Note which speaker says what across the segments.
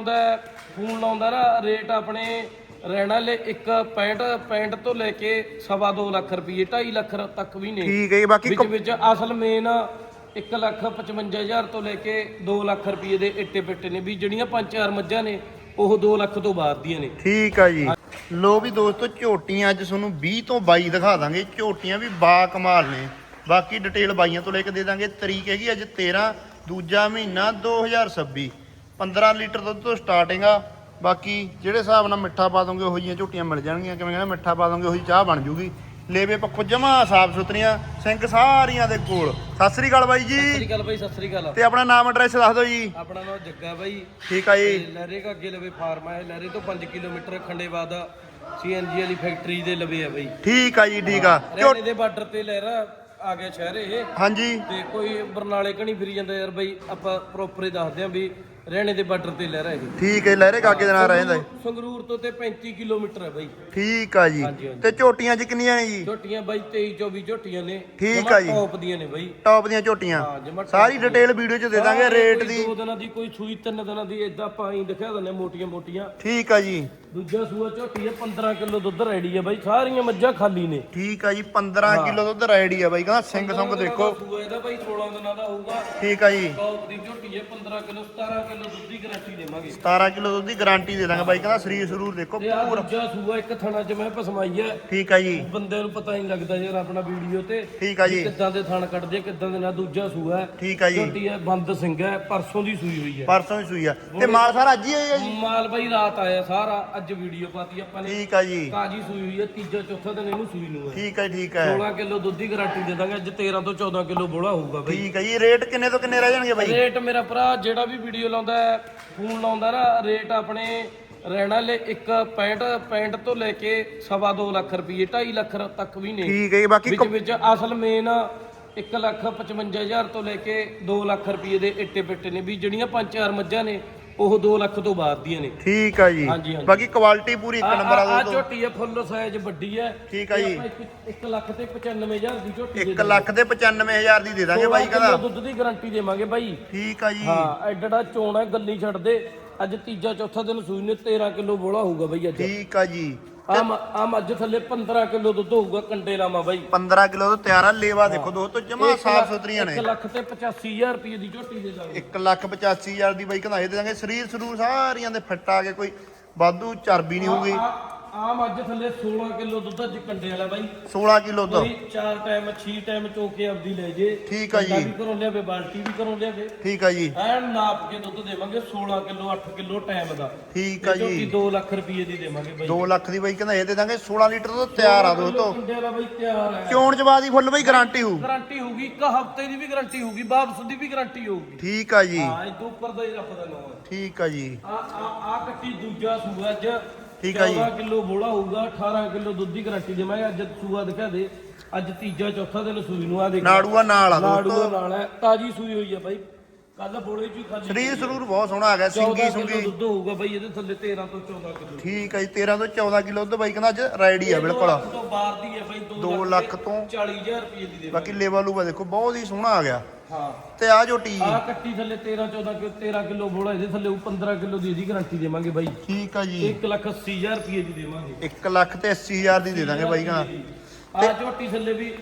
Speaker 1: ਆਉਂਦਾ ਫੋਨ ਲਾਉਂਦਾ ਨਾ ਰੇਟ ਆਪਣੇ ਰਹਿਣਾ ਲੈ 1 65 65 ਤੋਂ ਲੈ ਕੇ ਸਵਾ ਦੋ ਲੱਖ ਰੁਪਏ 2.5 ਲੱਖ ਤੱਕ ਵੀ ਨੇ।
Speaker 2: ਠੀਕ ਹੈ ਜੀ ਬਾਕੀ
Speaker 1: ਵਿੱਚ ਵਿੱਚ ਅਸਲ ਮੇਨ 1 ਲੱਖ 55000 ਤੋਂ ਲੈ ਕੇ 2 ਲੱਖ ਰੁਪਏ ਦੇ ਇੱਟੇ ਪਿੱਟੇ ਨੇ ਵੀ ਜਿਹੜੀਆਂ ਪੰਜ ਚਾਰ ਮੱਝਾਂ ਨੇ ਉਹ 2 ਲੱਖ ਤੋਂ ਬਾਹਰ ਦੀਆਂ ਨੇ।
Speaker 2: ਠੀਕ ਆ ਜੀ। ਲੋ ਵੀ ਦੋਸਤੋ ਝੋਟੀਆਂ ਅੱਜ ਤੁਹਾਨੂੰ 20 ਤੋਂ 22 ਦਿਖਾ ਦਾਂਗੇ। ਝੋਟੀਆਂ ਵੀ ਬਾ ਕਮਾਲ ਨੇ। ਬਾਕੀ ਡਿਟੇਲ ਬਾਈਆਂ ਤੋਂ ਲੈ ਕੇ ਦੇ ਦਾਂਗੇ। ਤਰੀਕ ਹੈਗੀ ਅੱਜ 13 ਦੂਜਾ ਮਹੀਨਾ 2026 15 ਲੀਟਰ ਦੁੱਧ ਤੋਂ ਸਟਾਰਟਿੰਗ ਆ। ਬਾਕੀ ਜਿਹੜੇ ਹਿਸਾਬ ਨਾਲ ਮਿੱਠਾ ਪਾ ਦੋਗੇ ਉਹੋ ਝੋਟੀਆਂ ਮਿਲ ਜਾਣਗੀਆਂ। ਕਿਵੇਂ ਕਹਿੰਦਾ ਮਿੱਠਾ ਪਾ ਦੋਗੇ ਉਹੀ ਚਾਹ ਬਣ ਜੂਗੀ। ਲੇਵੇ ਪੱਖੋਂ ਜਮਾ ਸਾਫ਼ ਸੁਥਰੀਆਂ ਸਿੰਕ ਸਾਰੀਆਂ ਦੇ ਕੋਲ। ਸਤਿ ਸ੍ਰੀ ਅਕਾਲ ਬਾਈ
Speaker 1: ਸਤਿ
Speaker 2: ਜੀ
Speaker 1: ਸ੍ਰੀ ਅਕਾਲ ਬਾਈ ਸਤਿ ਸ੍ਰੀ ਅਕਾਲ।
Speaker 2: ਤੇ ਆਪਣਾ ਨਾਮ ਐਡਰੈਸ ਦੱਸ ਦਿਓ ਜੀ।
Speaker 1: ਆਪਣਾ ਨਾਮ ਜੱਗਾ ਬਾਈ।
Speaker 2: ਠੀਕ ਆ ਜੀ।
Speaker 1: ਤੇ ਲਹਿਰੇ ਕਾ ਅੱਗੇ ਲਵੇ ਫਾਰਮ ਹੈ ਲਹਿਰੇ ਤੋਂ 5 ਕਿਲੋਮੀਟਰ ਖੰਡੇਵਾਦ ਸੀਐਨਜੀ ਵਾਲੀ ਫੈਕਟਰੀ ਦੇ ਲਵੇ ਆ ਬਾਈ।
Speaker 2: ਠੀਕ ਆ ਜੀ ਠੀਕ ਆ। ਝੋ-
Speaker 1: ਹਰਿਆਣੇ ਦੇ ਬਾਰਡਰ ਤੇ ਲਹਿਰਾ ਆ ਗਿਆ ਸ਼ਹਿਰ ਇਹ।
Speaker 2: ਹਾਂਜੀ।
Speaker 1: ਤੇ ਕੋਈ ਬਰਨਾਲੇ ਕਣੀ ਫਿਰੀ ਜਾਂਦਾ ਯਾਰ ਬਾਈ ਆਪਾਂ ਪ੍ਰੋਪਰ ਹੀ ਦੱਸਦੇ ਆਂ ਵੀ ਹਰਿਆਣੇ ਦੇ ਬਾਰਡਰ ਤੇ ਲਹਿਰਾ ਇਹ
Speaker 2: ਠੀਕ ਹੈ ਲਹਿਰੇ ਕਾਕੇ ਦੇ ਨਾਲ ਰਹਿੰਦਾ ਜੀ।
Speaker 1: ਸੰਗਰੂਰ ਤੋਂ ਤੇ 35 ਕਿਲੋਮੀਟਰ ਹੈ ਬਾਈ।
Speaker 2: ਠੀਕ ਆ ਜੀ।
Speaker 1: ਹਾਂਜੀ, ਹਾਂਜੀ।
Speaker 2: ਤੇ ਝੋਟੀਆਂ ਚ ਕਿੰਨੀਆਂ ਨੇ ਜੀ?
Speaker 1: ਝੋਟੀਆਂ ਬਾਈ 23 24 ਝੋਟੀਆਂ ਨੇ।
Speaker 2: ਠੀਕ
Speaker 1: ਜਮਾਂ
Speaker 2: ਆ ਜੀ।
Speaker 1: ਟੌਪ ਦੀਆਂ ਨੇ ਬਾਈ।
Speaker 2: ਟੌਪ ਦੀਆਂ ਝੋਟੀਆਂ।
Speaker 1: ਹਾਂ, ਜਮਾਂ top
Speaker 2: ਸਾਰੀ ਡਿਟੇਲ ਵੀਡੀਓ ਚ ਦੇ ਦਾਂਗੇ ਰੇਟ
Speaker 1: ਕੋਈ
Speaker 2: ਦੀ।
Speaker 1: ਦੋ ਦਿਨਾਂ ਦੀ ਕੋਈ ਸੂਈ ਤਿੰਨ ਦਿਨਾਂ ਦੀ ਇਦਾਂ ਆਪਾਂ ਹੀ ਦਿਖਾ ਦਿੰਦੇ ਮੋਟੀਆਂ ਮੋਟੀਆਂ
Speaker 2: ਠੀਕ ਆ ਜੀ।
Speaker 1: ਦੂਜਾ ਸੂਆ ਝੋਟੀ ਹੈ 15 ਕਿਲੋ ਦੁੱਧ ਰੈਡੀ ਹੈ ਬਾਈ ਸਾਰੀਆਂ ਮੱਝਾਂ ਖਾਲੀ ਨੇ।
Speaker 2: ਠੀਕ ਆ ਜੀ 15 ਕਿਲੋ ਦੁੱਧ ਰੈਡੀ ਆ ਬਾਈ ਕਹਿੰਦਾ ਸਿੰਘ ਸੰਗ ਦੇਖੋ।
Speaker 1: ਸੂਆ ਇਹਦਾ ਬਾਈ 16 ਦਿਨਾਂ ਦਾ ਹੋਊਗਾ।
Speaker 2: ਠੀਕ ਆ ਜੀ।
Speaker 1: ਟੌਪ ਦੀ ਝੋਟੀ ਹੈ 15 ਕਿਲੋ 17 ਕਿਲੋ ਦੁੱਧ ਦੀ ਗਾਰੰਟੀ ਦੇਵਾਂਗੇ।
Speaker 2: 17 ਕਿਲੋ ਦੁੱਧ ਦੀ ਗਾਰੰਟੀ ਦੇ ਦਾਂਗੇ ਬਾਈ ਕਹਿੰਦਾ ਸਰੀਰ ਸਰੂਰ ਦੇਖੋ
Speaker 1: ਆ ਦੂਜਾ ਸੂਆ ਇੱਕ ਥਣਾ ਚ ਮੈਂ ਪਸਮਾਈ ਹੈ
Speaker 2: ਠੀਕ ਆ ਜੀ।
Speaker 1: ਬੰਦੇ ਨੂੰ ਪਤਾ ਹੀ ਨਹੀਂ ਲੱਗਦਾ ਯਾਰ ਆਪਣਾ ਵੀਡੀਓ ਤੇ
Speaker 2: ਠੀਕ ਆ ਜੀ।
Speaker 1: ਕਿੱਦਾਂ ਦੇ ਥਣ ਕੱਢਦੇ ਕਿੱਦਾਂ ਦੇ ਨਾ ਦੂਜਾ ਸੂਆ ਹੈ।
Speaker 2: ਠੀਕ ਆ ਜੀ।
Speaker 1: ਝੋਟੀ ਹੈ ਬੰਦ ਸਿੰਘ ਹੈ ਪਰਸੋਂ ਦੀ ਸੂਈ ਹੋਈ ਹੈ।
Speaker 2: ਪਰਸੋਂ ਹੀ ਸੂਈ ਆ। ਤੇ ਮਾਲ ਸਾਰਾ ਅੱਜ ਹੀ ਆਇਆ ਜੀ?
Speaker 1: ਮਾਲ ਬਾਈ ਰਾਤ ਆਇਆ ਸਾਰਾ ਅੱਜ ਵੀਡੀਓ ਪਾਤੀ ਆਪਾਂ ਨੇ
Speaker 2: ਠੀਕ ਆ ਜੀ।
Speaker 1: ਤਾਜੀ ਸੂਈ ਹੋਈ ਹੈ ਤੀਜਾ ਚੌਥਾ ਦਿਨ ਇਹਨੂੰ ਸੂਈ ਨੂੰ ਹੈ
Speaker 2: ਠੀਕ ਆ ਠੀਕ ਆ।
Speaker 1: 16 ਕਿਲੋ ਦੁੱਧ ਦੀ ਗਾਰੰਟੀ ਦੇ ਦਾਂਗੇ ਅੱਜ 13 ਤੋਂ 14 ਕਿਲੋ ਬੋਲਾ ਹੋਊਗਾ ਬਾਈ।
Speaker 2: ਠੀਕ ਆ ਜੀ ਰੇਟ ਕਿੰਨੇ ਤੋਂ ਕਿੰਨੇ ਰਹਿ ਜਾਣਗੇ ਬਾਈ?
Speaker 1: ਰੇਟ ਮੇਰਾ ਭਰਾ ਜਿਹੜਾ ਵੀ ਵੀਡੀਓ ਲਾਉਂਦਾ ਹੈ ਫੋਨ ਲਾਉਂਦਾ ਨਾ ਰੇਟ ਆਪਣੇ ਰਹਿਣਾ ਲੈ 1 65 65 ਤੋਂ ਲੈ ਕੇ ਸਵਾ ਦੋ ਲੱਖ ਰੁਪਏ 2.5 ਲੱਖ ਤੱਕ ਵੀ ਨੇ।
Speaker 2: ਠੀਕ ਹੈ ਜੀ ਬਾਕੀ
Speaker 1: ਵਿੱਚ ਵਿੱਚ ਅਸਲ ਮੇਨ 1 ਲੱਖ 55000 ਤੋਂ ਲੈ ਕੇ 2 ਲੱਖ ਰੁਪਏ ਦੇ ਇੱਟੇ ਪਿੱਟੇ ਨੇ ਵੀ ਜਿਹੜੀਆਂ ਪੰਜ ਚਾਰ ਮੱਝਾਂ ਨੇ ਉਹ 2 ਲੱਖ ਤੋਂ ਬਾਹਰ ਦੀਆਂ ਨੇ।
Speaker 2: ਠੀਕ ਆ ਜੀ।
Speaker 1: ਹਾਂਜੀ।
Speaker 2: ਬਾਕੀ ਕੁਆਲਿਟੀ ਪੂਰੀ ਇੱਕ ਨੰਬਰ ਆ
Speaker 1: ਆ
Speaker 2: ਦੋਸਤੋ
Speaker 1: ਝੋਟੀ ਹੈ ਫੁੱਲ ਸਾਈਜ਼ ਵੱਡੀ ਹੈ
Speaker 2: ਠੀਕ ਆ ਜੀ।
Speaker 1: 1 ਲੱਖ ਤੇ 95000 ਦੀ ਝੋਟੀ ਦੇ
Speaker 2: 1 ਲੱਖ ਦੇ 95000 ਦੀ ਦੇ ਦਾਂਗੇ ਬਾਈ ਕਹਿੰਦਾ।
Speaker 1: ਦੁੱਧ ਦੀ ਗਾਰੰਟੀ ਦੇਵਾਂਗੇ ਬਾਈ।
Speaker 2: ਠੀਕ ਆ ਜੀ।
Speaker 1: ਹਾਂ ਐਡੜਾ ਚੋਣ ਗੱਲੀ ਛੱਡ ਦੇ। ਅੱਜ ਤੀਜਾ ਚੌਥਾ ਦਿਨ ਸੂਈ ਨੇ 13 ਕਿਲੋ ਬੋਲਾ ਹੋਊਗਾ ਬਈ ਅੱਜ।
Speaker 2: ਠੀਕ ਆ ਜੀ।
Speaker 1: ਆ ਆ ਮੱਝ ਥੱਲੇ 15 ਕਿਲੋ ਦੁੱਧ ਹੋਊਗਾ ਕੰਡੇ ਲਾਮਾ ਬਾਈ।
Speaker 2: 15 ਕਿਲੋ ਤੋਂ ਤਿਆਰ ਆ ਲੇਵਾ ਦੇਖੋ ਦੋਸਤੋ ਜਮਾ ਸਾਫ਼ ਸੁਥਰੀਆਂ ਨੇ।
Speaker 1: 1 ਲੱਖ ਤੇ 85000 ਰੁਪਏ ਦੀ ਝੋਟੀ ਦੇ ਦਾਂਗੇ।
Speaker 2: 1 ਲੱਖ 85000 ਦੀ ਬਾਈ ਕਹਿੰਦਾ ਇਹ ਦੇ ਦਾਂਗੇ ਸਰੀਰ ਸਰੂਰ ਸਾਰੀਆਂ ਦੇ ਫਿੱਟ ਆ ਕੇ ਕੋਈ ਵਾਧੂ ਚਰਬੀ ਨਹੀਂ ਹੋਊਗੀ।
Speaker 1: ਆ ਮੱਝ ਥੱਲੇ 16 ਕਿਲੋ ਦੁੱਧ ਅੱਜ ਕੰਡੇ ਵਾਲਾ ਬਾਈ।
Speaker 2: 16 ਕਿਲੋ ਤੋਂ
Speaker 1: ਕੋਈ ਚਾਰ ਟਾਈਮ 6 ਟਾਈਮ ਚੋਕੇ ਆਪਦੀ ਲੈ ਜੇ।
Speaker 2: ਠੀਕ ਆ ਜੀ।
Speaker 1: ਕੰਡਾ ਵੀ ਘਰੋਂ ਲਿਆਵੇ ਬਾਲਟੀ ਵੀ ਘਰੋਂ ਲਿਆਵੇ।
Speaker 2: ਠੀਕ ਆ ਜੀ।
Speaker 1: ਐਨ ਨਾਪ ਕੇ ਦੁੱਧ ਦੇਵਾਂਗੇ 16 ਕਿਲੋ 8 ਕਿਲੋ ਟਾਈਮ ਦਾ।
Speaker 2: ਠੀਕ ਆ ਜੀ।
Speaker 1: 2 ਲੱਖ ਰੁਪਏ ਦੀ ਦੇਵਾਂਗੇ ਬਾਈ।
Speaker 2: 2 ਲੱਖ ਦੀ ਬਾਈ ਕਹਿੰਦਾ ਇਹ ਦੇ ਦਾਂਗੇ 16 ਲੀਟਰ ਤੋਂ ਤਿਆਰ ਆ ਦੋਸਤੋ
Speaker 1: ਕੰਡੇ ਵਾਲਾ ਬਾਈ ਤਿਆਰ ਹੈ
Speaker 2: ਚੋਣ ਜਵਾਬ ਦੀ ਫੁੱਲ ਬਾਈ ਗਾਰੰਟੀ ਹੋਊ।
Speaker 1: ਗਾਰੰਟੀ ਹੋਊਗੀ ਇੱਕ ਹਫ਼ਤੇ ਦੀ ਵੀ ਗਾਰੰਟੀ ਹੋਊਗੀ ਵਾਪਸ ਦੀ ਵੀ ਗਾਰੰਟੀ ਹੋਊਗੀ।
Speaker 2: ਠੀਕ ਆ ਜੀ।
Speaker 1: ਹਾਂ ਇਹ ਤੋਂ ਉੱਪਰ ਦਾ ਹੀ ਰੱਬ ਦਾ ਨਾਮ ਹੈ
Speaker 2: ਠੀਕ ਆ ਜੀ।
Speaker 1: ਆ ਆ ਆ ਕੱਟੀ ਦੂਜਾ ਸੂਆ ਅੱਜ।
Speaker 2: ਠੀਕ ਆ ਜੀ।
Speaker 1: 14 ਕਿਲੋ ਬੋਲਾ ਹੋਊਗਾ 18 ਕਿਲੋ ਦੁੱਧ ਦੀ ਗਾਰੰਟੀ ਦੇਵਾਂਗੇ ਅੱਜ ਸੂਆ ਦਿਖਾ ਦੇ ਅੱਜ ਤੀਜਾ ਚੌਥਾ ਦਿਨ ਸੂਈ ਨੂੰ ਆ ਦੇਖ।
Speaker 2: ਨਾੜੂਆ ਨਾਲ ਆ ਦੋਸਤੋ।
Speaker 1: ਨਾਲ ਹੈ ਤਾਜੀ ਸੂਈ ਹੋਈ ਹੈ ਬਾਈ। ਕੱਲ ਬੋਲੇ ਚ ਹੀ ਖਾਲੀ
Speaker 2: ਸਰੀਰ ਸਰੂਰ ਬਹੁਤ ਸੋਹਣਾ ਆ ਗਿਆ
Speaker 1: 14
Speaker 2: ਸਿੰਗੀ
Speaker 1: ਕਿਲੋ
Speaker 2: ਸੁੰਗੀ।
Speaker 1: ਦੁੱਧ ਹੋਊਗਾ ਬਾਈ ਇਹਦੇ ਥੱਲੇ 13 ਤੋਂ 14 ਕਿਲੋ
Speaker 2: ਠੀਕ ਆ ਜੀ 13 ਤੋਂ 14 ਕਿਲੋ ਦੁੱਧ ਬਾਈ ਕਹਿੰਦਾ ਅੱਜ ਰੈਡੀ ਆ ਬਿਲਕੁਲ।
Speaker 1: ਤੋਂ ਬਾਹਰ ਦੀ ਹੈ ਬਾਈ
Speaker 2: 2 ਲੱਖ ਤੋਂ
Speaker 1: 40000 ਰੁਪਏ ਦੀ ਦੇ
Speaker 2: ਬਾਕੀ ਲੇਵਾ ਲੂਵਾ ਦੇਖੋ ਬਹੁਤ ਹੀ ਸੋਹਣਾ ਆ ਗਿਆ।
Speaker 1: ਹਾਂ।
Speaker 2: ਤੇ ਆ ਝੋਟੀ
Speaker 1: ਆ ਕੱਟੀ ਥੱਲੇ 13 14 ਕਿਲੋ 13 ਕਿਲੋ ਬੋਲਾ ਇਹਦੇ ਥੱਲੇ 15 ਕਿਲੋ ਦੀ ਇਹਦੀ ਗਾਰੰਟੀ ਦੇਵਾਂਗੇ ਬਾਈ।
Speaker 2: ਠੀਕ ਆ ਜੀ।
Speaker 1: 1 ਲੱਖ 80000 ਰੁਪਏ ਦੀ ਦੇਵਾਂਗੇ।
Speaker 2: 1 ਲੱਖ ਤੇ 80000 ਦੀ ਦੇ ਦਾਂਗੇ ਬਾਈ ਕਹਿੰਦਾ।
Speaker 1: ਆ ਝੋਟੀ ਥੱਲੇ ਵੀ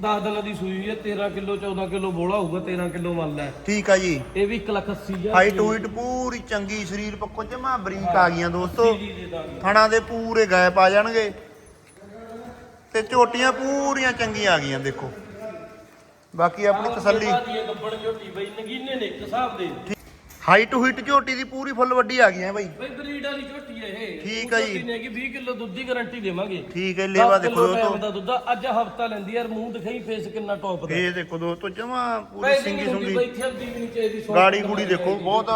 Speaker 1: 10 ਦਿਨਾਂ ਦੀ ਸੂਈ ਹੈ 13 ਕਿਲੋ 14 ਕਿਲੋ ਬੋਲਾ ਹੋਊਗਾ 13 ਕਿਲੋ ਮੰਨ ਲੈ
Speaker 2: ਠੀਕ ਆ ਜੀ।
Speaker 1: ਇਹ ਵੀ 1 ਲੱਖ 80000
Speaker 2: ਹਾਈਟ ਹੂਈਟ ਪੂਰੀ ਚੰਗੀ ਸਰੀਰ ਪੱਕੋ ਜਮਾ ਬਰੀਕ ਆ ਗਈਆਂ ਦੋਸਤੋ।
Speaker 1: ਦੀ ਦੇ ਦਾਂਗੇ।
Speaker 2: ਥਣਾ ਦੇ ਪੂਰੇ ਗੈਪ ਆ ਜਾਣਗੇ। ਤੇ ਝੋਟੀਆਂ ਪੂਰੀਆਂ ਚੰਗੀਆਂ ਆ ਗਈਆਂ ਦੇਖੋ। ਬਾਕੀ ਆਪਣੀ ਤਸੱਲੀ।
Speaker 1: ਦੀ ਗੱਬੜ ਝੋਟੀ ਬਈ ਨਗੀਨੇ ਨੇ ਇੱਕ ਹਿਸਾਬ ਦੇ।
Speaker 2: ਹਾਈਟ ਹੂਈਟ ਝੋਟੀ ਦੀ ਪੂਰੀ ਫੁੱਲ ਵੱਡੀ ਆ ਗਈਆਂ ਬਾਈ।
Speaker 1: ਬਈ ਬਰੀਡ ਵਾਲੀ ਝੋਟੀ ਹੈ ਇਹ।
Speaker 2: ਠੀਕ ਆ ਜੀ।
Speaker 1: ਝੋਟੀ ਨੇ ਕਿ 20 ਕਿਲੋ ਦੁੱਧ ਦੀ ਗਾਰੰਟੀ ਦੇਵਾਂਗੇ।
Speaker 2: ਠੀਕ ਹੈ ਲੇਵਾ
Speaker 1: ਦਸ
Speaker 2: ਦੇਖੋ
Speaker 1: ਕਿੱਲੋ
Speaker 2: ਦੋਸਤੋ
Speaker 1: time ਦਾ ਦੁੱਧ ਆ। ਅੱਜ ਹਫਤਾ ਲੈਂਦੀ ਯਾਰ ਮੂੰਹ ਦਿਖਾਈ ਫੇਸ ਕਿੰਨਾ ਟੌਪ ਦਾ।
Speaker 2: ਇਹ ਦੇਖੋ ਦੋਸਤੋ ਜਮਾ ਪੂਰੀ ਸਿੰਗੀ
Speaker 1: ਸਿੰਗੀ
Speaker 2: ਸੁੰਗੀ।
Speaker 1: ਬਈ ਥਲਦੀ ਵੀ ਨਹੀਂ ਚਾਹੀਦੀ ਸੌ
Speaker 2: ਗਾੜੀ
Speaker 1: ਦੀ
Speaker 2: ਦੇਖੋ ਬਹੁਤ।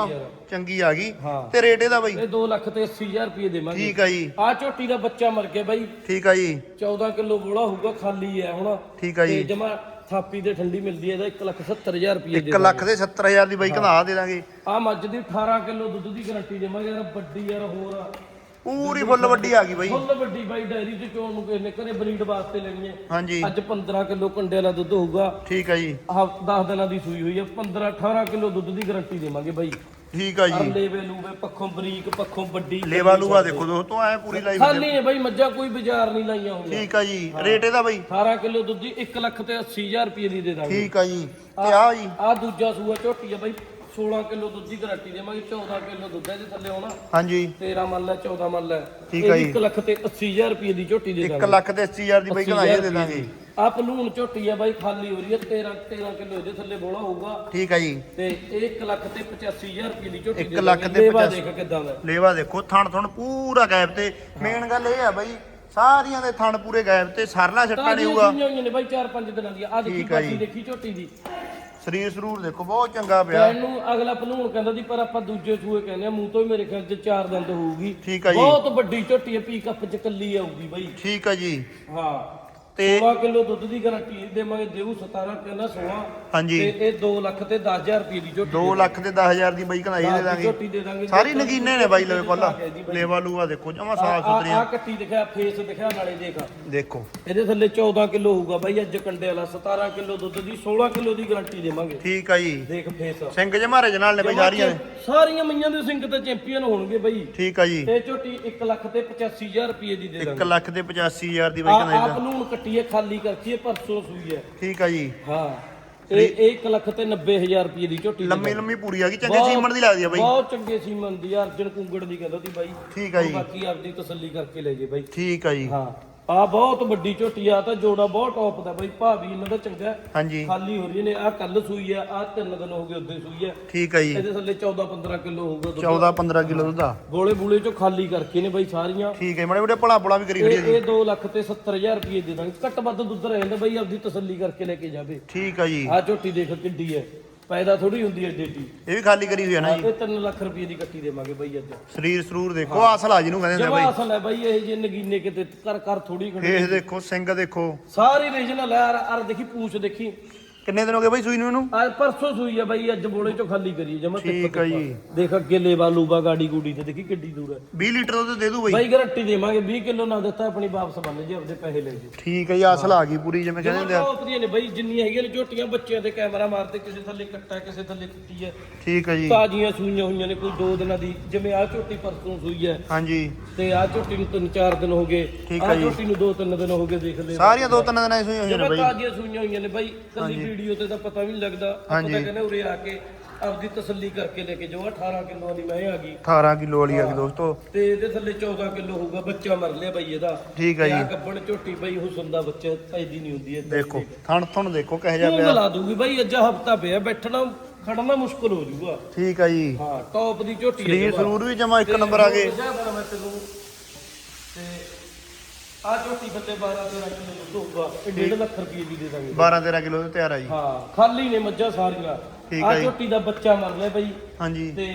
Speaker 2: ਚੰਗੀ ਆ ਗਈ।
Speaker 1: ਹਾਂ।
Speaker 2: ਤੇ ਰੇਟ ਇਹਦਾ ਬਾਈ।
Speaker 1: ਇਹ 2 ਲੱਖ ਤੇ 80000 ਰੁਪਏ ਦੇਵਾਂਗੇ।
Speaker 2: ਠੀਕ ਆ ਜੀ।
Speaker 1: ਆ ਝੋਟੀ ਦਾ ਬੱਚਾ ਮਰ ਗਿਆ ਬਾਈ।
Speaker 2: ਠੀਕ ਆ ਜੀ।
Speaker 1: 14 ਕਿਲੋ ਬੋਲਾ ਹੋਊਗਾ ਖਾਲੀ ਹੈ ਹੁਣ।
Speaker 2: ਠੀਕ ਆ ਜੀ।
Speaker 1: ਜਮਾ ਥਾਪੀ ਤੇ ਠੰਡੀ ਮਿਲਦੀ ਹੈ ਇਹਦਾ 1 ਲੱਖ 70000 ਰੁਪਏ
Speaker 2: 1 ਲੱਖ ਦੇ 70000 ਦੀ ਬਾਈ ਕਹਿੰਦਾ ਆ ਦੇ ਦਾਂਗੇ।
Speaker 1: ਆ ਮੱਝ ਦੀ 18 ਕਿਲੋ ਦੁੱਧ ਦੀ ਗਾਰੰਟੀ ਦੇਵਾਂਗੇ ਯਾਰ ਵੱਡੀ ਯਾਰ ਹੋਰ ਆ।
Speaker 2: ਪੂਰੀ ਫੁੱਲ ਵੱਡੀ ਆ ਗਈ ਬਾਈ।
Speaker 1: ਫੁੱਲ ਵੱਡੀ ਬਾਈ ਡਾਇਰੀ ਤੇ ਚੋਣ ਨੂੰ ਕਿਸੇ ਨੇ ਘਰੇ ਬਰੀਡ ਵਾਸਤੇ ਲੈਣੀ ਹੈ?
Speaker 2: ਹਾਂਜੀ।
Speaker 1: ਅੱਜ 15 ਕਿਲੋ ਕੰਡੇ ਵਾਲਾ ਦੁੱਧ ਹੋਊਗਾ।
Speaker 2: ਠੀਕ ਆ ਜੀ।
Speaker 1: ਆਹ 10 ਦਿਨਾਂ ਦੀ ਸੂਈ ਹੋਈ ਹੈ 15 18 ਕਿਲੋ ਦੁੱਧ ਦੀ ਗਾਰੰਟੀ ਦੇਵਾਂਗੇ ਬਾਈ।
Speaker 2: ਠੀਕ ਆ ਜੀ।
Speaker 1: ਲੇਵੇ ਲੂਵੇ ਪੱਖੋਂ ਬਰੀਕ ਪੱਖੋਂ ਵੱਡੀ
Speaker 2: ਲੇਵਾ ਲੂਵਾ ਦੇਖੋ ਦੋਸਤੋ ਐ ਪੂਰੀ ਲਾਈਵ
Speaker 1: ਖਾਲੀ ਹੈ ਬਾਈ ਮੱਝਾਂ ਕੋਈ ਬਾਜ਼ਾਰ ਨਹੀਂ ਲਾਈਆਂ ਹੋਈਆਂ
Speaker 2: ਠੀਕ ਆ ਜੀ ਰੇਟ ਇਹਦਾ ਬਈ।
Speaker 1: 18 ਕਿਲੋ ਦੁੱਧ ਜੀ 1 ਲੱਖ ਤੇ 80000 ਰੁਪਏ ਦੀ ਦੇ ਦਾਂਗੇ।
Speaker 2: ਠੀਕ ਆ ਜੀ ਤੇ ਆ ਜੀ।
Speaker 1: ਆ ਦੂਜਾ ਸੂਆ ਝੋਟੀ ਆ ਬਾਈ 16 ਕਿਲੋ ਦੁੱਧ ਦੀ ਗਾਰੰਟੀ ਦੇਵਾਂਗੇ 14 ਕਿਲੋ ਦੁੱਧ ਹੈ ਜੇ ਥੱਲੇ ਆਉਣਾ।
Speaker 2: ਹਾਂਜੀ।
Speaker 1: 13 ਮੰਨ ਲੈ 14 ਮੰਨ ਲੈ
Speaker 2: ਠੀਕ ਆ ਜੀ।
Speaker 1: 1 ਲੱਖ ਤੇ 80000 ਰੁਪਏ ਦੀ ਝੋਟੀ ਦੇ
Speaker 2: 1
Speaker 1: ਦਾਂਗੇ।
Speaker 2: ਲੱਖ ਤੇ 80000 ਦੀ ਬਈ ਕਢਾਈ ਦੇ ਦਾਂਗੇ।
Speaker 1: ਆ ਪਲੂਣ ਝੋਟੀ ਆ ਬਾਈ ਖਾਲੀ ਹੋ ਰਹੀ ਹੈ 13 13 ਕਿਲੋ ਇਹਦੇ ਥੱਲੇ ਬੋਲਾ ਹੋਊਗਾ।
Speaker 2: ਠੀਕ ਆ ਜੀ।
Speaker 1: ਤੇ ਇਹ 1 ਲੱਖ ਤੇ 85000 ਰੁਪਏ ਦੀ ਝੋਟੀ
Speaker 2: ਇੱਕ ਲੱਖ ਤੇ
Speaker 1: ਲੇਵਾ
Speaker 2: 85
Speaker 1: ਦੇਖ ਕਿਦਾਂ ਦਾ
Speaker 2: ਲੇਵਾ ਦੇਖੋ ਥਣ ਥਣ ਪੂਰਾ ਗਾਇਬ ਤੇ। ਮੇਨ ਗੱਲ ਇਹ ਆ ਬਈ ਸਾਰੀਆਂ ਦੇ ਥਣ ਪੂਰੇ ਗਾਇਬ ਤੇ ਸਰਲਾ ਛੱਟਾ ਨਹੀਂ
Speaker 1: ਤਾਜ਼ੀਆਂ
Speaker 2: ਹੋਊਗਾ
Speaker 1: ਸੂਈਆਂ ਹੋਈਆਂ ਨੇ ਬਾਈ 4-5 ਦਿਨਾਂ ਦੀ
Speaker 2: ਆ ਜੀ।
Speaker 1: ਬਾਕੀ ਦੇਖੀ ਝੋਟੀ ਦੀ।
Speaker 2: ਸਰੀਰ ਸਰੂਰ ਦੇਖੋ ਬਹੁਤ ਚੰਗਾ ਪਿਆ।
Speaker 1: ਇਹਨੂੰ ਅਗਲਾ ਪਲੂਣ ਕਹਿੰਦਾ ਦੀ ਪਰ ਆਪਾਂ ਦੂਜੇ ਸੂਏ ਕਹਿੰਦੇ ਆ ਮੂੰਹ ਤੋਂ ਹੀ ਮੇਰੇ ਖਿਆਲ ਚ ਚਾਰ ਦੰਦ ਹੋਊਗੀ।
Speaker 2: ਠੀਕ ਆ ਜੀ।
Speaker 1: ਬਹੁਤ ਵੱਡੀ ਝੋਟੀ ਹੈ ਪੀ ਕੱਪ ਚ ਕੱਲੀ ਆਊਗੀ ਬਾਈ।
Speaker 2: ਠੀਕ ਆ ਜੀ।
Speaker 1: ਹਾਂ।
Speaker 2: ਤੇ
Speaker 1: 16 ਕਿਲੋ ਦੁੱਧ ਦੀ ਗਾਰੰਟੀ ਦੇਵਾਂਗੇ ਦੇਊ 17 ਕਹਿੰਦਾ 16
Speaker 2: ਹਾਂਜੀ।
Speaker 1: ਤੇ ਇਹ 2 ਲੱਖ ਤੇ 10000 ਰੁਪਏ ਦੀ ਝੋਟੀ
Speaker 2: 2 ਲੱਖ ਤੇ 10000 ਦੀ ਬਈ ਕਢਾਈ ਦੇ ਦਾਂਗੇ।
Speaker 1: ਝੋਟੀ ਦੇ ਦਾਂਗੇ।
Speaker 2: ਸਾਰੀ ਨਗੀਨੇ ਨੇ ਬਾਈ ਲਵੇ ਪਹਿਲਾਂ ਲੇਵਾ ਲੂਆ ਦੇਖੋ ਜਮਾ ਸਾਫ਼
Speaker 1: ਆ
Speaker 2: ਸੁਥਰੀਆਂ।
Speaker 1: ਕੱਟੀ ਦਿਖਿਆ ਫੇਸ ਦਿਖਿਆ ਨਾਲੇ ਦੇਖ।
Speaker 2: ਦੇਖੋ।
Speaker 1: ਇਹਦੇ ਥੱਲੇ 14 ਕਿਲੋ ਹੋਊਗਾ ਬਾਈ ਅੱਜ ਕੰਡੇ ਵਾਲਾ। 17 ਕਿਲੋ ਦੁੱਧ ਦੀ 16 ਕਿਲੋ ਦੀ ਗਾਰੰਟੀ ਦੇਵਾਂਗੇ।
Speaker 2: ਠੀਕ ਆ ਜੀ।
Speaker 1: ਦੇਖ ਫੇਸ
Speaker 2: ਸਿੰਘ ਜਮਾਰੇ ਜਨਾਲ ਨੇ ਬਈ ਸਾਰੀਆਂ ਨੇ
Speaker 1: ਸਾਰੀਆਂ ਮਈਆਂ ਦੇ ਸਿੰਘ ਤੇ ਚੈਂਪੀਅਨ ਹੋਣਗੇ ਬਾਈ।
Speaker 2: ਠੀਕ ਆ ਜੀ।
Speaker 1: ਇਹ ਝੋਟੀ 1 ਲੱਖ ਤੇ 85000 ਰੁਪਏ ਦੀ ਦੇ
Speaker 2: 1
Speaker 1: ਦਾਂਗੇ।
Speaker 2: ਲੱਖ ਤੇ 85000 ਦੀ ਬਈ
Speaker 1: ਆ
Speaker 2: ਕਢਾਈ
Speaker 1: ਆਪ
Speaker 2: ਦਾ
Speaker 1: ਨੂੰ ਕੱਟੀ ਹੈ ਖਾਲੀ ਕਰਤੀ ਹੈ ਪਰਸੋਂ ਸੂਈ ਹੈ।
Speaker 2: ਠੀਕ ਆ ਜੀ।
Speaker 1: ਹਾਂ ਇਹ 1 ਲੱਖ ਤੇ 90000 ਰੁਪਏ ਦੀ ਝੋਟੀ
Speaker 2: ਲੰਮੀ ਲੰਮੀ ਪੂਰੀ ਆ ਗਈ ਚੰਗੇ ਸੀਮਨ ਦੀ ਲੱਗਦੀ ਆ ਬਈ।
Speaker 1: ਬਹੁਤ ਚੰਗੇ ਸੀਮਨ ਦੀ ਆ, ਅਰਜਨ ਕੁੰਗੜ ਦੀ ਕਹਿੰਦਾ ਸੀ ਬਾਈ।
Speaker 2: ਠੀਕ ਆ ਜੀ।
Speaker 1: ਬਾਕੀ ਆਪਦੀ ਤਸੱਲੀ ਕਰਕੇ ਲੈ ਜੇ ਬਾਈ।
Speaker 2: ਠੀਕ ਆ ਜੀ।
Speaker 1: ਹਾਂ। ਆ ਬਹੁਤ ਵੱਡੀ ਝੋਟੀ ਆ ਤਾਂ ਜੋੜਾ ਬਹੁਤ ਟੌਪ ਦਾ ਬਾਈ ਭਾਵੀ ਇਹਨਾਂ ਦਾ ਚੰਗਾ। ਹੈ।
Speaker 2: ਹਾਂਜੀ।
Speaker 1: ਖਾਲੀ ਹੋ ਰਹੀ ਨੇ ਆ ਕੱਲ ਸੂਈ ਆ ਆ ਤਿੰਨ ਦਿਨ ਹੋ ਗਏ ਉੱਦੇ ਸੂਈ ਆ।
Speaker 2: ਠੀਕ ਆ ਜੀ।
Speaker 1: ਇਹਦੇ ਥੱਲੇ 14 15 ਕਿਲੋ ਹੋਊਗਾ ਦੁੱਧ।
Speaker 2: 14 15 ਕਿਲੋ ਦੁੱਧ ਆ।
Speaker 1: ਗੋਲੇ ਬੂਲੇ ਚੋਂ ਖਾਲੀ ਕਰਕੇ ਨੇ ਬਾਈ ਸਾਰੀਆਂ।
Speaker 2: ਠੀਕ ਹੈ ਮਾੜੇ ਮੋਟੇ ਭਲਾ ਭਲਾ ਵੀ ਕਰੀ ਖੜੀ ਆ
Speaker 1: ਇਹ
Speaker 2: ਜੀ।
Speaker 1: ਇਹ 2 ਲੱਖ ਤੇ 70000 ਰੁਪਏ ਦੇ ਦਾਂਗੇ। ਘੱਟ ਵੱਧ ਦੁੱਧ ਰਹਿ ਜਾਂਦਾ ਬਾਈ ਆਪਦੀ ਤਸੱਲੀ ਕਰਕੇ ਲੈ ਕੇ ਜਾਵੇ।
Speaker 2: ਠੀਕ ਆ ਜੀ।
Speaker 1: ਆ ਝੋਟੀ ਦੇਖ ਕਿੱਡੀ ਹੈ ਪੈਦਾ ਥੋੜੀ ਹੁੰਦੀ ਹੈ ਡੇਟੀ
Speaker 2: ਇਹ ਵੀ ਖਾਲੀ ਕਰੀ ਹੋਈ ਆ ਨਾ ਜੀ?
Speaker 1: ਇਹ 3 ਲੱਖ ਰੁਪਏ ਦੀ ਕੱਟੀ ਦੇਵਾਂਗੇ ਬਾਈ ਅੱਜ।
Speaker 2: ਸਰੀਰ ਸਰੂਰ ਦੇਖੋ ਅਸਲਾ ਜਿਹਨੂੰ ਕਹਿੰਦੇ ਨੇ
Speaker 1: ਜਮਾ
Speaker 2: ਬਾਈ।
Speaker 1: ਅਸਲ ਹੈ ਬਾਈ ਇਹ ਜੇ ਨਗੀਨੇ ਕਿਤੇ ਕਰ ਕਰ ਥੋੜੀ ਖੜੀ
Speaker 2: ਫੇਸ ਦੇਖੋ ਸਿੰਘ ਦੇਖੋ।
Speaker 1: ਸਾਰੀ ਰੀਜਨਲ ਹੈ ਅਰ ਦੇਖੀ ਪੂਛ ਦੇਖੀ।
Speaker 2: ਕਿੰਨੇ ਦਿਨ ਹੋ ਗਏ ਬਾਈ ਸੂਈ ਨੂੰ ਇਹਨੂੰ?
Speaker 1: ਆ ਪਰਸੋਂ ਸੂਈ ਹੈ ਬਾਈ ਅੱਜ ਬੋਲੇ ਚੋਂ ਖਾਲੀ ਕਰੀ ਜਮਾ
Speaker 2: ਠੀਕ ਆ ਜੀ।
Speaker 1: ਦੇਖ ਅੱਗੇ ਲੇਵਾ ਲੂਬਾ ਗਾੜੀ ਗੂੜੀ ਤੇ ਦੇਖੀ ਕਿੱਡੀ ਦੂਰ ਹੈ
Speaker 2: 20 ਲੀਟਰ ਦੁੱਧ ਦੇ ਦੂ ਬਾਈ।
Speaker 1: ਬਾਈ ਗਰੰਟੀ ਦੇਵਾਂਗੇ 20 ਕਿਲੋ ਨਾ ਦਿੱਤਾ ਆਪਣੀ ਵਾਪਸ ਬੰਨ ਜੇ ਆਪਦੇ ਪੈਸੇ ਲੈ ਜੇ।
Speaker 2: ਠੀਕ ਹੈ ਜੀ ਅਸਲ ਆ ਗਈ ਪੂਰੀ ਜਿਵੇਂ ਕਹਿੰਦੇ ਹੁੰਦੇ ਆ।
Speaker 1: ਦੀਆਂ ਨੇ ਬਾਈ ਜਿੰਨੀਆਂ ਹੈਗੀਆਂ ਨੇ ਝੋਟੀਆਂ ਬੱਚਿਆਂ ਦੇ ਕੈਮਰਾ ਮਾਰਦੇ ਕਿਸੇ ਥੱਲੇ ਕੱਟਾ ਕਿਸੇ ਥੱਲੇ ਕੁੱਟੀ ਹੈ
Speaker 2: ਠੀਕ ਹੈ ਜੀ।
Speaker 1: ਤਾਜ਼ੀਆਂ ਸੂਈਆਂ ਹੋਈਆਂ ਨੇ ਕੋਈ ਦੋ ਦਿਨਾਂ ਦੀ ਜਿਵੇਂ ਆ ਝੋਟੀ ਪਰਸੋਂ ਸੂਈ ਹੈ
Speaker 2: ਹਾਂਜੀ।
Speaker 1: ਤੇ ਆ ਝੋਟੀ ਨੂੰ ਤਿੰਨ ਚਾਰ ਦਿਨ ਹੋ ਗਏ। ਆ। ਝੋਟੀ ਨੂੰ ਦੋ ਤਿੰਨ ਦਿਨ ਹੋ ਗਏ ਦੇਖ ਲੈ
Speaker 2: ਸਾਰੀਆਂ ਦੋ ਤਿੰਨ ਦਿਨਾਂ ਦੀ ਸੂਈ ਹੋਈਆਂ ਨੇ
Speaker 1: ਜਿਵੇਂ
Speaker 2: ਬਾਈ।
Speaker 1: ਤਾਜ਼ੀਆਂ ਸੂਈਆਂ ਹੋਈਆਂ ਨੇ ਬਾਈ ਕੱਲੀ ਵੀਡੀਓ ਤੇ ਤਾਂ ਪਤਾ ਵੀ ਨਹੀਂ ਲੱਗਦਾ। ਆਪਾਂ
Speaker 2: ਹਾਂਜੀ।
Speaker 1: ਤਾਂ ਕਹਿੰਦੇ ਉਰੇ ਆ ਕੇ ਆਪਦੀ ਤਸੱਲੀ ਕਰਕੇ ਲੈ ਕੇ ਜਾਓ। 18 ਕਿਲੋ ਦੀ ਮੈਂ ਆ ਗਈ।
Speaker 2: 18 ਕਿਲੋ ਵਾਲੀ ਆ ਗਈ ਦੋਸਤੋ।
Speaker 1: ਤੇ ਇਹਦੇ ਥੱਲੇ 14 ਕਿਲੋ ਹੋਊਗਾ ਬੱਚਾ ਮਰ ਲਿਆ ਬਾਈ ਇਹਦਾ।
Speaker 2: ਠੀਕ ਹੈ
Speaker 1: ਤੇ
Speaker 2: ਜੀ
Speaker 1: ਆ ਗੱਬਣ ਝੋਟੀ ਬਾਈ ਹੁਸਨ ਦਾ ਬੱਚਾ ਪੈਦੀ ਨਹੀਂ ਹੁੰਦੀ ਏਦਾਂ
Speaker 2: ਦੇਖੋ ਥਣ ਥਣ ਦੇਖੋ ਕਿਹੋ ਜਿਹਾ
Speaker 1: ਤੂੰ
Speaker 2: ਪਿਆ।
Speaker 1: ਲਾ ਦੂਗੀ ਬਾਈ ਅੱਜ ਹਫਤਾ ਪਿਆ ਬੈਠਣਾ ਖੜਨਾ ਮੁਸ਼ਕਲ ਹੋ ਜਾਊਗਾ।
Speaker 2: ਠੀਕ ਹੈ ਜੀ।
Speaker 1: ਹਾਂ ਟੌਪ ਦੀ ਝੋਟੀ
Speaker 2: ਸਰੀਰ
Speaker 1: ਜਮਾਂ।
Speaker 2: ਸਰੂਰ ਵੀ ਜਮਾ ਇੱਕ ਨੰਬਰ ਆ ਗਏ।
Speaker 1: ਜਾ ਮੈਂ ਤੈਨੂੰ ਆ ਝੋਟੀ ਬੱਤੇ 12 13 ਕਿਲੋ ਦੁੱਧ ਹੋਊਗਾ ਇਹ 1.5 ਲੱਖ ਰੁਪਏ ਦੀ ਦੇ ਦਾਂਗੇ।
Speaker 2: 12 13 ਕਿਲੋ ਦੇ ਤਿਆਰ ਆ ਜੀ।
Speaker 1: ਹਾਂ ਖਾਲੀ ਨੇ ਮੱਝਾਂ ਸਾਰੀਆਂ।
Speaker 2: ਠੀਕ
Speaker 1: ਆ
Speaker 2: ਜੀ।
Speaker 1: ਝੋਟੀ ਦਾ ਬੱਚਾ ਮਰ ਲਿਆ ਬਈ।
Speaker 2: ਹਾਂਜੀ।
Speaker 1: ਤੇ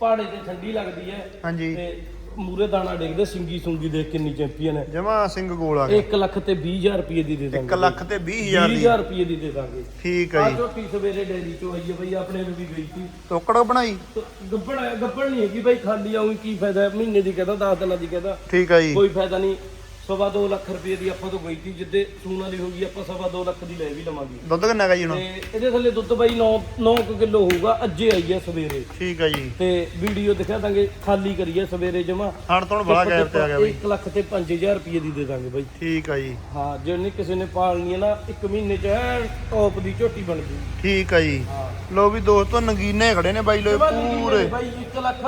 Speaker 1: ਪਹਾੜੇ ਤੇ ਠੰਡੀ ਲੱਗਦੀ ਹੈ।
Speaker 2: ਹਾਂਜੀ।
Speaker 1: ਤੇ ਮੂਰੇ ਦਾਣਾ ਡੇਗਦੇ ਸਿੰਗੀ ਸੁੰਗੀ ਦੇਖ ਕਿੰਨੀ ਚੈਂਪੀਅਨ ਹੈ।
Speaker 2: ਜਮਾ ਸਿੰਘ ਗੋਲ ਆ ਗਿਆ।
Speaker 1: 1 ਲੱਖ ਤੇ 20000 ਰੁਪਏ ਦੀ ਦੇ ਦਾਂਗੇ
Speaker 2: 1 ਲੱਖ ਤੇ 20000 ਦੀ।
Speaker 1: 20000 ਰੁਪਏ ਦੀ ਦੇ ਦਾਂਗੇ।
Speaker 2: ਠੀਕ
Speaker 1: ਆ
Speaker 2: ਹੈ ਜੀ।
Speaker 1: ਝੋਟੀ ਸਵੇਰੇ ਡੈਰੀ ਚੋਂ ਆਈ ਹੈ ਬਈ ਆਪਣੇ ਨੂੰ ਵੀ ਗਈ ਸੀ
Speaker 2: ਟੋਕੜ ਬਣਾਈ।
Speaker 1: ਤੇ ਗੱਬੜ ਹੈ ਗੱਬੜ ਨਹੀਂ ਹੈਗੀ ਬਈ ਖਾਲੀ ਆਉਂ ਕੀ ਫਾਇਦਾ ਹੈ? ਮਹੀਨੇ ਦੀ ਕਹਿੰਦਾ 10 ਦਿਨਾਂ ਦੀ ਕਹਿੰਦਾ।
Speaker 2: ਠੀਕ ਹੈ ਜੀ।
Speaker 1: ਕੋਈ ਫਾਇਦਾ ਨਹੀਂ। ਸਵਾ ਦੋ ਲੱਖ ਰੁਪਏ ਦੀ ਆਪਾਂ ਤੋਂ ਗਈ ਸੀ ਜਿੱਦੇ ਸੂਣ ਵਾਲੀ ਹੋ ਗਈ ਆਪਾਂ ਸਵਾ ਦੋ ਲੱਖ ਦੀ ਲੈ ਵੀ ਲਵਾਂਗੇ।
Speaker 2: ਦੁੱਧ ਕਿੰਨਾ ਗਾ ਜੀ ਹੁਣ?
Speaker 1: ਤੇ ਇਹਦੇ ਥੱਲੇ ਦੁੱਧ ਬਾਈ 9 9 ਕਿਲੋ ਹੋਊਗਾ ਅੱਜੇ ਆਈ ਹੈ ਸਵੇਰੇ।
Speaker 2: ਠੀਕ ਹੈ ਜੀ।
Speaker 1: ਤੇ ਵੀਡੀਓ ਦਿਖਾ ਦਾਂਗੇ ਖਾਲੀ ਕਰੀਏ ਸਵੇਰੇ ਜਮਾ।
Speaker 2: ਥਣ ਥਣ ਬੜਾ ਗੈਪ ਤੇ ਆ ਗਿਆ ਬਾਈ।
Speaker 1: 1 ਲੱਖ ਤੇ 5000 ਰੁਪਏ ਦੀ ਦੇ ਦਾਂਗੇ ਬਾਈ।
Speaker 2: ਠੀਕ ਹੈ ਜੀ।
Speaker 1: ਹਾਂ ਜੇ ਨਹੀਂ ਕਿਸੇ ਨੇ ਪਾਲਣੀ ਹੈ ਨਾ ਇੱਕ ਮਹੀਨੇ ਚ ਐ ਟੌਪ ਦੀ ਝੋਟੀ ਬਣ ਜੂ।
Speaker 2: ਠੀਕ ਹੈ ਜੀ। ਲੋ ਵੀ ਦੋਸਤੋ ਨਗੀਨੇ ਖੜੇ ਨੇ ਬਾਈ ਲੋ ਪੂਰੇ।
Speaker 1: ਬਾਈ 1 ਲੱਖ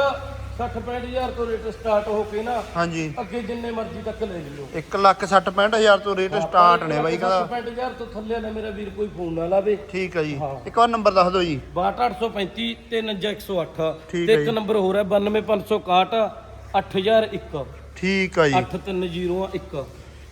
Speaker 1: 60 65000 ਤੋਂ ਰੇਟ ਸਟਾਰਟ ਹੋ ਕੇ ਨਾ
Speaker 2: ਹਾਂਜੀ।
Speaker 1: ਅੱਗੇ ਜਿੰਨੇ ਮਰਜ਼ੀ ਤੱਕ ਲੈ ਜਿਓ
Speaker 2: 1 ਲੱਖ 60 65000 ਤੋਂ ਰੇਟ ਸਟਾਰਟ ਨੇ ਬਾਈ ਕਹਿੰਦਾ।
Speaker 1: 65000 ਤੋਂ ਥੱਲੇ ਨਾ ਮੇਰਾ ਵੀਰ ਕੋਈ ਫੋਨ ਨਾ ਲਾਵੇ।
Speaker 2: ਠੀਕ ਹੈ ਜੀ।
Speaker 1: ਹਾਂ।
Speaker 2: ਇੱਕ ਵਾਰ ਨੰਬਰ ਦੱਸ ਦਿਓ ਜੀ।
Speaker 1: 62835 ਤੇ 99108
Speaker 2: ਠੀਕ
Speaker 1: ਤੇ
Speaker 2: ਹੈ
Speaker 1: ਇੱਕ
Speaker 2: ਜੀ।
Speaker 1: ਨੰਬਰ ਹੋਰ ਹੈ 92561 8001
Speaker 2: ਠੀਕ ਹੈ ਜੀ।
Speaker 1: 83001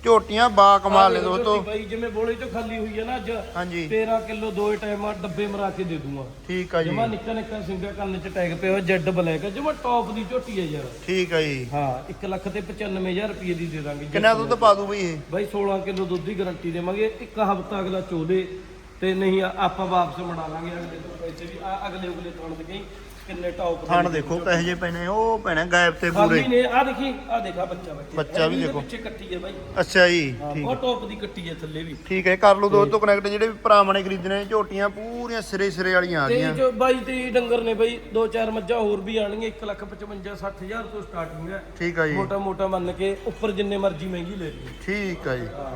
Speaker 2: ਝੋਟੀਆਂ ਬਾ ਕਮਾਲ ਨੇ ਦੋਸਤੋ।
Speaker 1: ਬਾਈ ਜਿਵੇਂ ਬੋਲੇ ਚੋਂ ਖਾਲੀ ਹੋਈ ਹੈ ਨਾ ਅੱਜ
Speaker 2: ਹਾਂਜੀ।
Speaker 1: 13 ਕਿਲੋ ਦੋ ਟਾਈਮ ਡੱਬੇ ਮਰਾ ਕੇ ਦੇ ਦੂੰਗਾ।
Speaker 2: ਠੀਕ ਹੈ ਜੀ।
Speaker 1: ਜਮਾ ਨਿੱਕਾ ਨਿੱਕਾ ਸਿੰਗਾ ਕੰਨ ਚ ਟੈਗ ਪਿਆ ਹੋਇਆ ਜੈਡ ਬਲੈਕ ਜਮਾ ਟੌਪ ਦੀ ਝੋਟੀ ਹੈ ਯਾਰ।
Speaker 2: ਠੀਕ ਹੈ ਜੀ।
Speaker 1: ਹਾਂ 1 ਲੱਖ ਤੇ 95000 ਰੁਪਏ ਦੀ ਦੇ ਦਾਂਗੇ
Speaker 2: ਕਿੰਨਾ ਦੁੱਧ ਪਾ ਦੂ ਬਈ ਇਹ?
Speaker 1: ਬਾਈ 16 ਕਿਲੋ ਦੁੱਧ ਦੀ ਗਾਰੰਟੀ ਦੇਵਾਂਗੇ। ਇੱਕ ਹਫਤਾ ਅਗਲਾ ਚੋਲੇ ਤੇ ਨਹੀਂ ਆ- ਆਪਾਂ ਵਾਪਸ ਮੜਾ ਲਾਂਗੇ ਅਗਲੇ ਤੋਂ ਪੈਸੇ ਵੀ। ਆ ਅਗਲੇ ਅਗਲੇ ਤੋਂ ਦੇ ਗਈ ਕਿੰਨੇ ਟੌਪ
Speaker 2: ਥਣ ਦੇਖੋ ਕਹੇ ਜੇ ਪੈਣੇ ਉਹ ਪੈਣੇ ਗਾਇਬ ਤੇ ਪੂਰੇ
Speaker 1: ਖਾਲੀ ਨੇ ਆ ਦੇਖੀ ਆ ਦੇਖਾ ਬੱਚਾ ਬੱਚਾ।
Speaker 2: ਬੱਚਾ ਵੀ ਦੇਖੋ।
Speaker 1: ਪਿੱਛੇ ਕੱਟੀ ਹੈ ਬਾਈ।
Speaker 2: ਅੱਛਾ ਜੀ
Speaker 1: ਹਾਂ,
Speaker 2: ਠੀਕ
Speaker 1: ਬਹੁਤ ਟੌਪ ਦੀ ਕੱਟੀ ਹੈ ਥੱਲੇ ਵੀ।
Speaker 2: ਠੀਕ ਹੈ ਕਰ ਲਓ ਦੋਸਤੋ ਕਨੈਕਟ ਜਿਹੜੇ ਵੀ ਭਰਾਵਾਂ ਨੇ ਖਰੀਦਣੇ ਝੋਟੀਆਂ ਪੂਰੀਆਂ ਸਿਰੇ ਸਿਰੇ ਵਾਲੀਆਂ ਆ
Speaker 1: ਤੇ
Speaker 2: ਗਈਆਂ।
Speaker 1: ਜੋ ਬਾਈ ਤੇ ਡੰਗਰ ਨੇ ਬਾਈ ਦੋ ਚਾਰ ਮੱਝਾਂ ਹੋਰ ਵੀ ਆਣਗੀਆਂ 1 ਲੱਖ 55 60000 ਤੋਂ ਸਟਾਰਟਿੰਗ ਹੈ।
Speaker 2: ਠੀਕ ਆ ਜੀ।
Speaker 1: ਮੋਟਾ ਮੋਟਾ ਮੰਨ ਕੇ ਉੱਪਰ ਜਿੰਨੇ ਮਰਜ਼ੀ ਮਹਿੰਗੀ ਲੈ ਲਈ
Speaker 2: ਠੀਕ ਆ ਜੀ।
Speaker 1: ਹਾਂ।